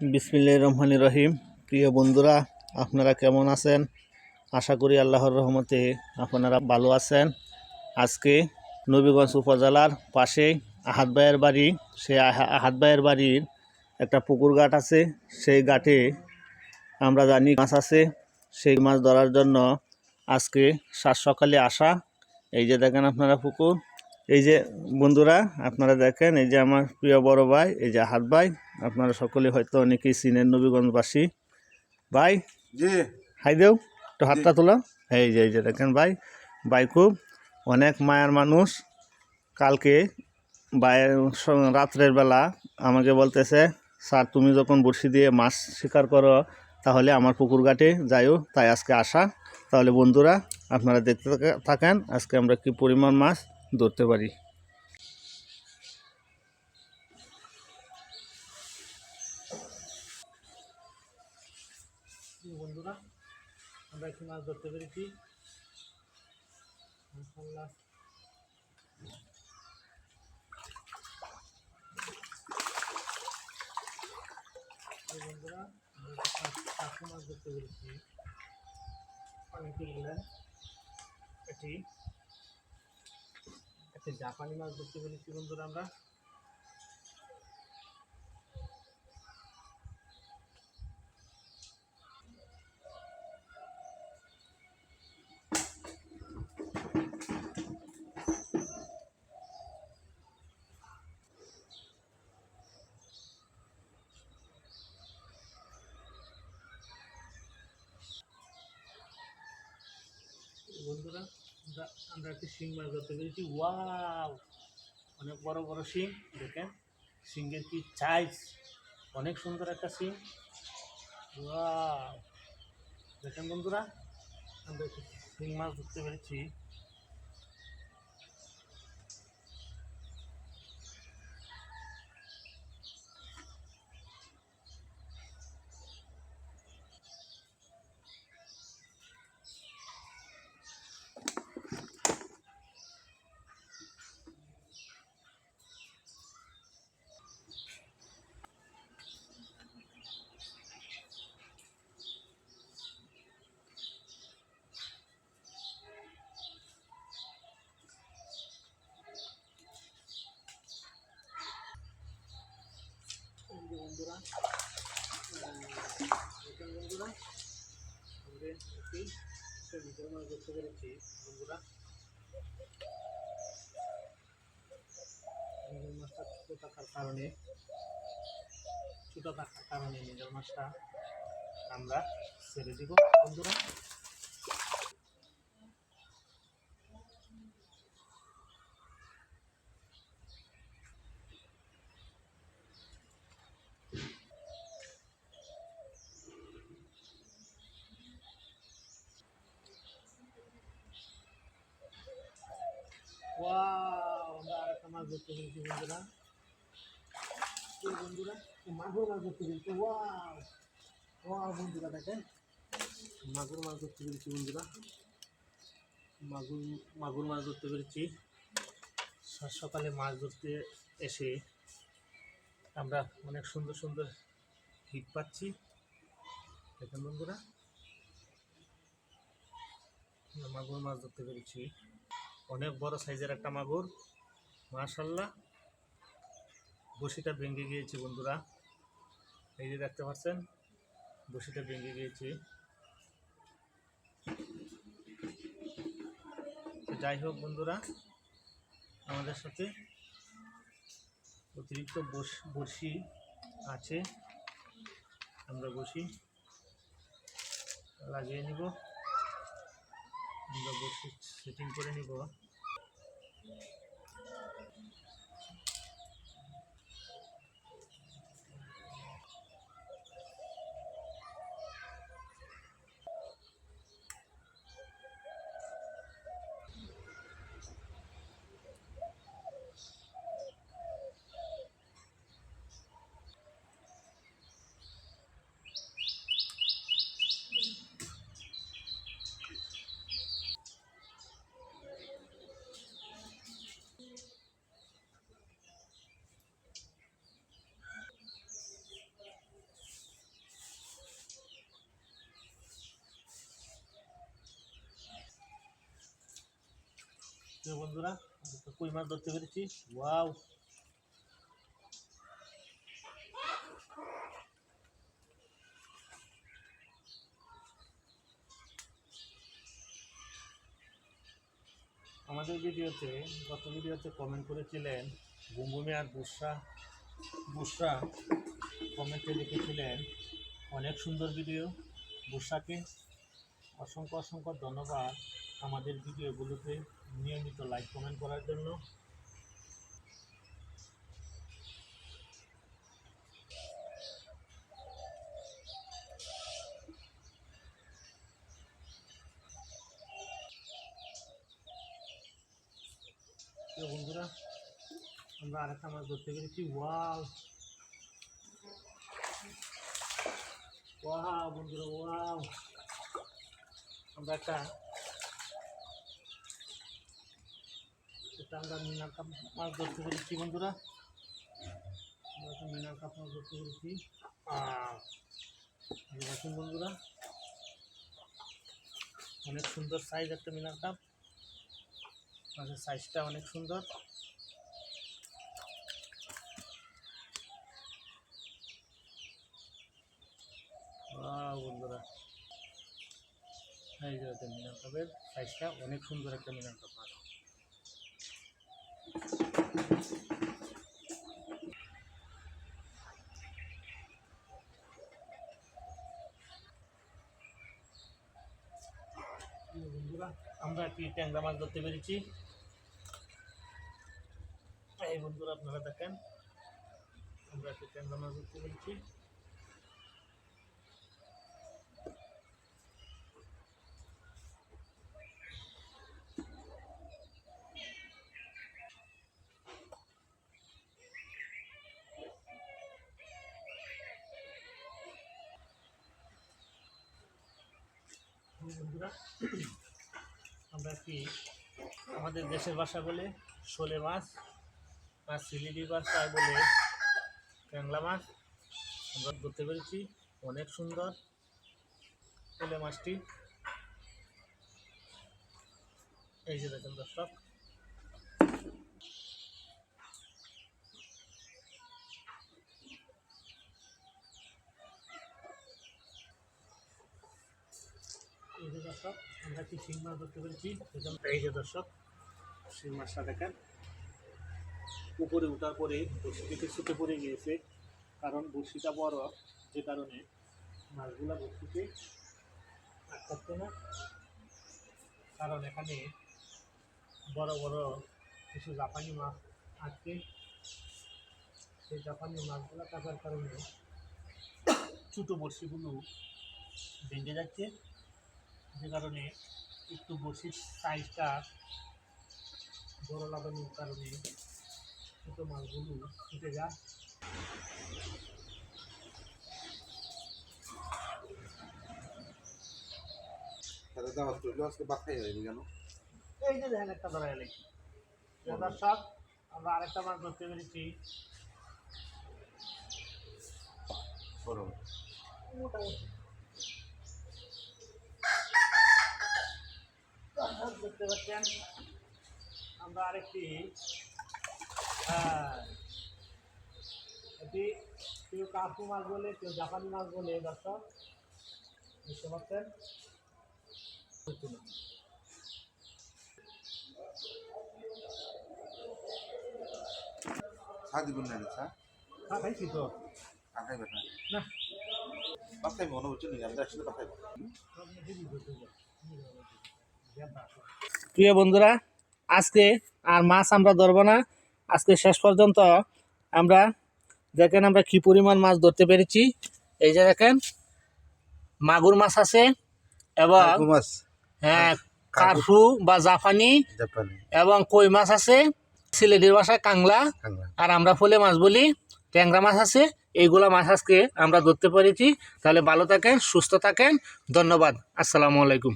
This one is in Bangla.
বিসমিল্লাহ রহমান রহিম। প্রিয় বন্ধুরা, আপনারা কেমন আছেন? আশা করি আল্লাহর রহমতে আপনারা ভালো আছেন। আজকে নবীগঞ্জ উপজেলার পাশে আহাত ভাইয়ের বাড়ি সেই আহা- আহাত ভাইয়ের বাড়ির একটা পুকুর ঘাট আছে। সেই ঘাটে আমরা জানি মাছ আছে। সেই মাছ ধরার জন্য আজকে সাত সকালে আসা। এই যে দেখেন আপনারা পুকুর। এই যে বন্ধুরা, আপনারা দেখেন এই যে আমার প্রিয় বড় ভাই, এই যে হাত ভাই। আপনারা সকলে হয়তো অনেকেই চিনেন নবীগঞ্জবাসী। ভাই? জি। হাই দেও একটু হাতটা তোলো। এই যে এই যে দেখেন ভাই ভাই খুব অনেক মায়ার মানুষ। কালকে স- রাত্রের বেলা আমাকে বলতেছে স্যার তুমি যখন বড়শি দিয়ে মাছ শিকার করো তাহলে আমার পুকুর ঘাটে যাইও তাই আজকে আসা। তাহলে বন্ধুরা আপনারা দেখতে থাকেন আজকে আমরা কি পরিমাণ মাছ ধরতে পারি? আমরা একটু মাছ ধরতে পেরেছি। মাছ ধরতে পেরেছি। এটি একটি জাপানি মাছ ধরতে পেরেছি বন্ধুরা আমরা। বন্ধুরা, আমরা আমরা একটি শিং মাছ ধরতে পেরেছি। ওয়াও! অনেক বড় বড় শিং, দেখেন। শিংয়ের কি সাইজ অনেক সুন্দর একটা শিং। ওয়াও! দেখেন বন্ধুরা, আমরা একটি শিং মাছ ধরতে পেরেছি এই যে বন্ধুরা আহ, দেখেন বন্ধুরা একটি একটা ভিতর পেরেছি বন্ধুরা নিজের ছোটো থাকার কারণে ছোটো থাকার কারণে নিজের মাছটা আমরা ছেড়ে দিব। বন্ধুরা আমরা মাছ ধরতে বন্ধুরা। বন্ধুরা মাগুর মাছ ধরতে পেরেছি ওয়াও। বন্ধুরা মাগুর মাছ ধরতে পেরেছি বন্ধুরা। মাগুর মাগুর মাছ ধরতে পেরেছি সকালে মাছ ধরতে এসে আমরা অনেক সুন্দর সুন্দর হিট পাচ্ছি। দেখেন বন্ধুরা। মাগুর মাছ ধরতে পেরেছি। অনেক বড় সাইজের একটা মাগুর। মাশাল্লাহ। বসিটা ভেঙে গিয়েছে বন্ধুরা। এই যে দেখতে পাচ্ছেন, বসিটা ভেঙে গিয়েছে। যাই হোক বন্ধুরা, আমাদের সাথে অতিরিক্ত বস- আছে। আমরা বসি। লাগিয়ে নিব। আমরা বোর্ড সেটিং করে নিব। প্রিয় বন্ধুরা কই মাছ ধরতে পেরেছি? ওয়াও! আমাদের ভিডিওতে, গত ভিডিওতে কমেন্ট করেছিলেন বুমবুমি আর বুসরা। বুসরা কমেন্টে লিখেছিলেন, অনেক সুন্দর ভিডিও বুসরাকে অসংখ্য অসংখ্য ধন্যবাদ। আমাদের ভিডিওগুলোতে নিয়মিত লাইক কমেন্ট করার জন্য। বন্ধুরা, আমরা আরেকটা মাছ ধরতে পেরেছি। ওয়াও ওয়াও বন্ধুরা ওয়াও আমরা একটা এটা আমরা মিনার কাপ মাছ ধরতে পেরেছি বন্ধুরা। আমরা একটা মিনার কাপ মাছ ধরতে পেরেছি বন্ধুরা, অনেক সুন্দর সাইজ একটা মিনার কাপ। মাছের সাইজটা অনেক সুন্দর। বন্ধুরা। মিনার কাপের সাইজটা অনেক সুন্দর একটা মিনার কাপ মাছ প্রিয় বন্ধুরা, আমরা একটি ট্যাংরা মাছ ধরতে পেরেছি। এই বন্ধুরা, আপনারা দেখেন, আমরা একটি ট্যাংরা মাছ ধরতে পেরেছি। বন্ধুরা আমরা কি আমাদের দেশের ভাষা বলে শোলে মাছ আর সিলিডি ভাষায় বলে ট্যাংলা মাছ? আমরা ধরতে পেরেছি অনেক সুন্দর শোলে মাছটি। এই যে দেখেন দর্শক। এই যে দর্শক। আমরা একটি শিং মাছ ধরতে পেরেছি এই যে দর্শক শিং মাছটা দেখেন। উপরে ওঠার পরে থেকে ছুটে পড়ে গিয়েছে, কারণ বড়শিটা বড়, যে কারণে মাছগুলো বড়শিতে আটকাচ্ছে না। কারণ এখানে বড় বড় কিছু জাপানি মাছ আছে সেই জাপানি মাছগুলো থাকার কারণে ছোটো বড়শিগুলো ভেঙে যাচ্ছে। যে কারণে একটু বসির সাইজটা বড় লাগানোর কারণে ছোটো মাছগুলো যায়। এই যে দেখেন একটা ধরা এলে। দর্শক আমরা আরেকটা মাছ ধরতে পেরেছি। মোটামুটি। দেখতে পাচ্ছেন আমরা আরেকটি এটি কেউ কাকু মাছ বলে কেউ জাপানি মাছ বলে দর্শক বুঝতে পারছেন না চা। হ্যাঁ খাইছি তো। চা খাইবেন না। না। মনে হচ্ছে না আমরা একসাথে প্রিয় বন্ধুরা আজকে আর মাছ আমরা ধরবো না। আজকে শেষ পর্যন্ত আমরা দেখেন আমরা কি পরিমাণ মাছ ধরতে পেরেছি। এই যে দেখেন মাগুর মাছ আছে এবং হ্যাঁ কার্ফু বা জাপানি। এবং কই মাছ আছে সিলেটের ভাষায় কাংলা। কাংলা। আর আমরা ফলে মাছ বলি ট্যাংরা মাছ আছে এইগুলা মাছ আজকে আমরা ধরতে পেরেছি। তাহলে ভালো থাকেন সুস্থ থাকেন ধন্যবাদ। আসসালামু আলাইকুম।